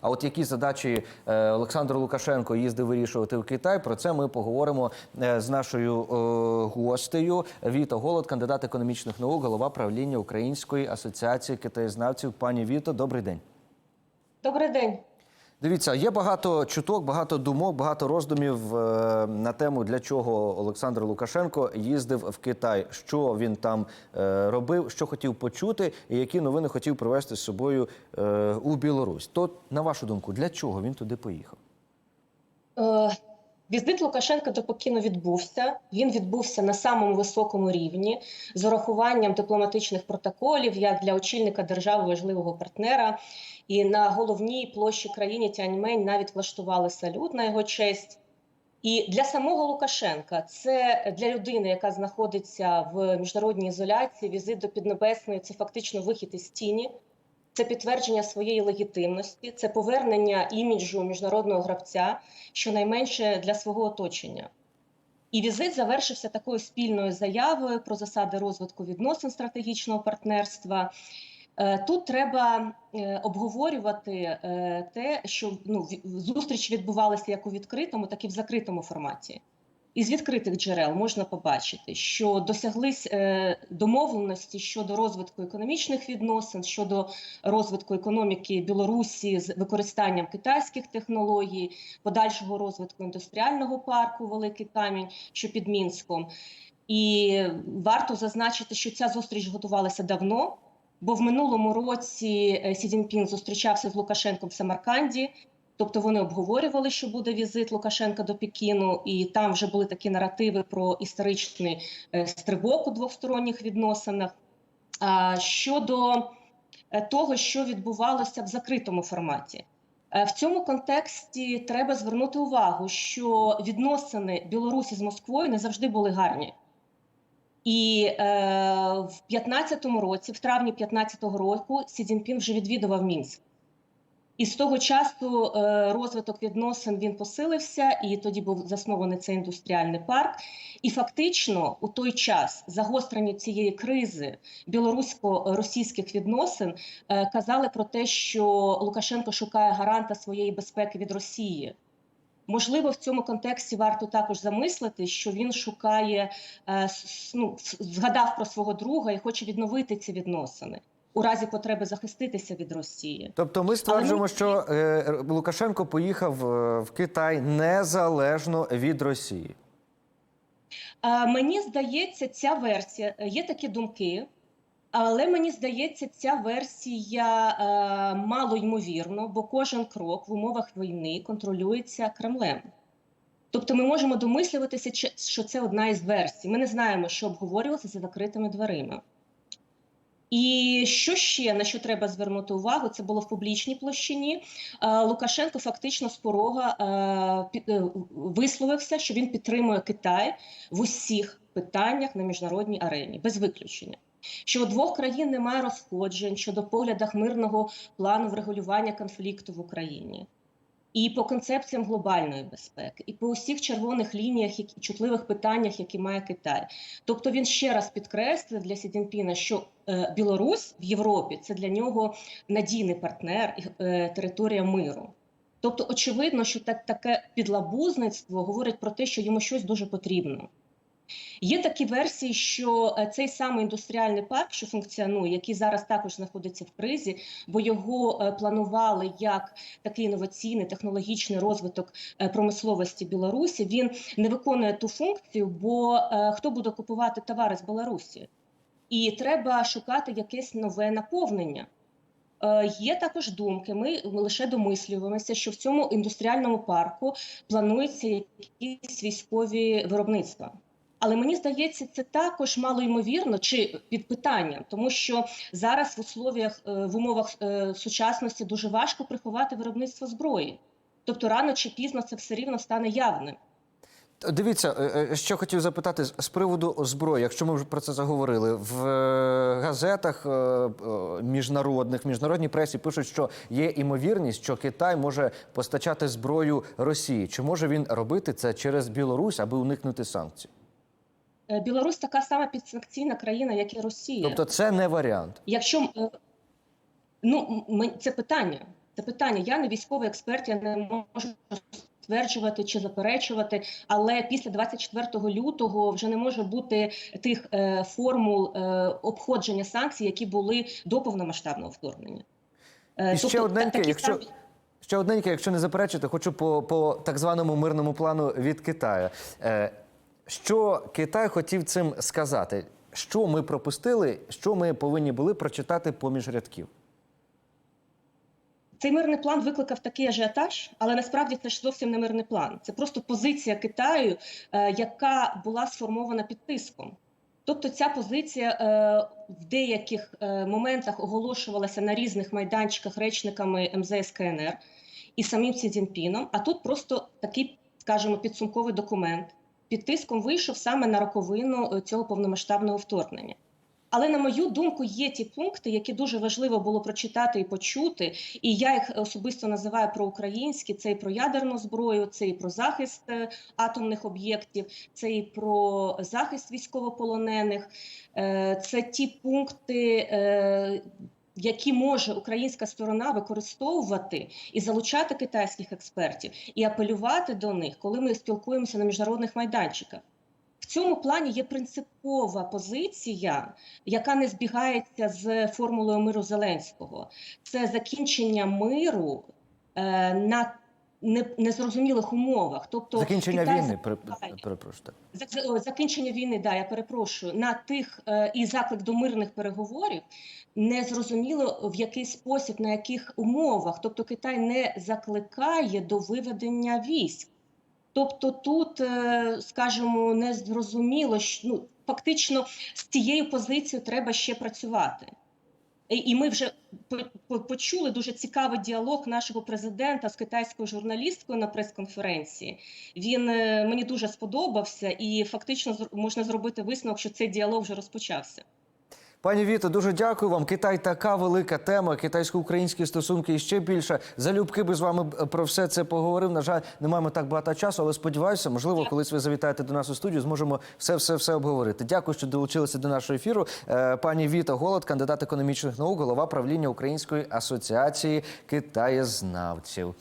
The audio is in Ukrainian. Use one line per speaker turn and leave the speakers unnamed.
А от які задачі е, Олександр Лукашенко їздив вирішувати в Китай? Про це ми поговоримо е, з нашою е, гостею. Віто Голод, кандидат економічних наук, голова правління Української асоціації китаєзнавців. Пані Віто, добрий день.
Добрий день.
Дивіться, є багато чуток, багато думок, багато роздумів е, на тему, для чого Олександр Лукашенко їздив в Китай, що він там е, робив, що хотів почути, і які новини хотів привезти з собою е, у Білорусь. То, на вашу думку, для чого він туди поїхав?
Візит Лукашенка до Пекіну відбувся. Він відбувся на самому високому рівні з урахуванням дипломатичних протоколів як для очільника держави важливого партнера. І на головній площі країни Тяньмень навіть влаштували салют на його честь. І для самого Лукашенка це для людини, яка знаходиться в міжнародній ізоляції, візит до Піднебесної це фактично вихід із тіні. Це підтвердження своєї легітимності, це повернення іміджу міжнародного гравця, щонайменше для свого оточення. І візит завершився такою спільною заявою про засади розвитку відносин стратегічного партнерства. Е, Тут треба е, обговорювати е, те, що ну, зустріч відбувалася як у відкритому, так і в закритому форматі. Із відкритих джерел можна побачити, що досяглись е, домовленості щодо розвитку економічних відносин, щодо розвитку економіки Білорусі з використанням китайських технологій, подальшого розвитку індустріального парку Великий Камінь, що під Мінськом. І варто зазначити, що ця зустріч готувалася давно. Бо в минулому році е, Сі Цзіньпін зустрічався з Лукашенком в Самарканді. Тобто вони обговорювали, що буде візит Лукашенка до Пекіну, і там вже були такі наративи про історичний е, стрибок у двосторонніх відносинах. А щодо е, того, що відбувалося в закритому форматі, Е, в цьому контексті треба звернути увагу, що відносини Білорусі з Москвою не завжди були гарні. І е, в 15-му році, в травні 15-го року, Сі Цзіньпін вже відвідував Мінськ. І з того часу е, розвиток відносин він посилився, і тоді був заснований цей індустріальний парк. І фактично у той час загострення цієї кризи білорусько-російських відносин е, казали про те, що Лукашенко шукає гаранта своєї безпеки від Росії. Можливо, в цьому контексті варто також замислити, що він шукає, е, ну, згадав про свого друга і хоче відновити ці відносини у разі потреби захиститися від Росії.
Тобто, ми стверджуємо, що е, Лукашенко поїхав е, в Китай незалежно від Росії.
Е, Мені здається, ця версія е, є такі думки, але мені здається, ця версія е, мало ймовірно, бо кожен крок в умовах війни контролюється Кремлем. Тобто ми можемо домислюватися, що це одна із версій. Ми не знаємо, що обговорювалося за закритими дверима. І що ще на що треба звернути увагу? Це було в публічній площині. Е, Лукашенко фактично з порога е, е, висловився, що він підтримує Китай в усіх питаннях на міжнародній арені, без виключення. Що у двох країн немає розходжень щодо поглядах мирного плану врегулювання конфлікту в Україні. І по концепціям глобальної безпеки, і по усіх червоних лініях і чутливих питаннях, які має Китай. Тобто він ще раз підкреслив для Сідінпіна, що е, Білорусь в Європі це для нього надійний партнер і е, територія миру. Тобто, очевидно, що так, таке підлабузництво говорить про те, що йому щось дуже потрібно. Є такі версії, що е, цей самий індустріальний парк, що функціонує, який зараз також знаходиться в кризі, бо його е, планували як такий інноваційний технологічний розвиток е, промисловості Білорусі. Він не виконує ту функцію, бо хто буде купувати товари з Білорусі? І треба шукати якесь нове наповнення. Є також думки. Ми лише домислюємося, що в цьому індустріальному парку плануються якісь військові виробництва. Але мені здається, це також мало ймовірно чи під питанням, тому що зараз в условіях е, в умовах е, сучасності дуже важко приховати виробництво зброї. Тобто рано чи пізно це все рівно стане явним.
Дивіться, е, що хотів запитати з приводу зброї. Якщо ми вже про це заговорили, в газетах міжнародних, міжнародній пресі пишуть, що є імовірність, що Китай може постачати зброю Росії. Чи може він робити це через Білорусь, аби уникнути санкцій?
Е, Білорусь така сама підсанкційна країна, як і Росія.
Тобто, це не варіант.
Якщо е, ну це питання. Це питання. Я не військовий експерт, я не можу стверджувати чи заперечувати, але після 24 лютого вже не може бути тих е, формул обходження санкцій, які були до повномасштабного вторгнення.
І ще
тобто,
одненьке,
такі
якщо
самі-
ще одненьке, якщо не заперечити, хочу по, по так званому мирному плану від Китаю. Що Китай хотів цим сказати? Що ми пропустили, що ми повинні були прочитати поміж рядків?
Цей мирний план викликав такий ажіотаж, але насправді це ж зовсім не мирний план. Це просто позиція Китаю, е, яка була сформована під тиском. Тобто ця позиція е, в деяких е, моментах оголошувалася на різних майданчиках речниками МЗС КНР і самим Сі Цзіньпіном, а тут просто такий, скажімо, підсумковий документ під тиском вийшов саме на роковину е, цього повномасштабного вторгнення. Але на мою думку, є ті пункти, які дуже важливо було прочитати і почути. І я їх особисто називаю проукраїнські: це і про ядерну зброю, це і про захист е, атомних об'єктів, це і про захист військовополонених. Е, Це ті пункти. Які може українська сторона використовувати і залучати китайських експертів, і апелювати до них, коли ми спілкуємося на міжнародних майданчиках. В цьому плані є принципова позиція, яка не збігається з формулою миру Зеленського. Це закінчення миру е, на незрозумілих умовах. Тобто
Закінчення
Китай
війни, пере- перепрошую.
закінчення війни, да, я перепрошую, на тих е, і заклик до мирних переговорів не зрозуміло в який спосіб, на яких умовах. Тобто Китай не закликає до виведення військ. Тобто тут, е, скажімо, не зрозуміло, що ну, фактично з цією позицією треба ще працювати. І- ми вже по- по- почули дуже цікавий діалог нашого президента з китайською журналісткою на прес-конференції. Він е, мені дуже сподобався, і фактично можна зробити висновок, що цей діалог вже розпочався.
Пані Віто, дуже дякую вам. Китай така велика тема. Китайсько-українські стосунки і ще більше. Залюбки би з вами про все це поговорив. На жаль, не маємо так багато часу, але сподіваюся, можливо, колись ви завітаєте до нас у студію, зможемо все, все, все обговорити. Дякую, що долучилися до нашого ефіру. Е, Пані Віта Голод, кандидат економічних наук, голова правління Української асоціації китаєзнавців.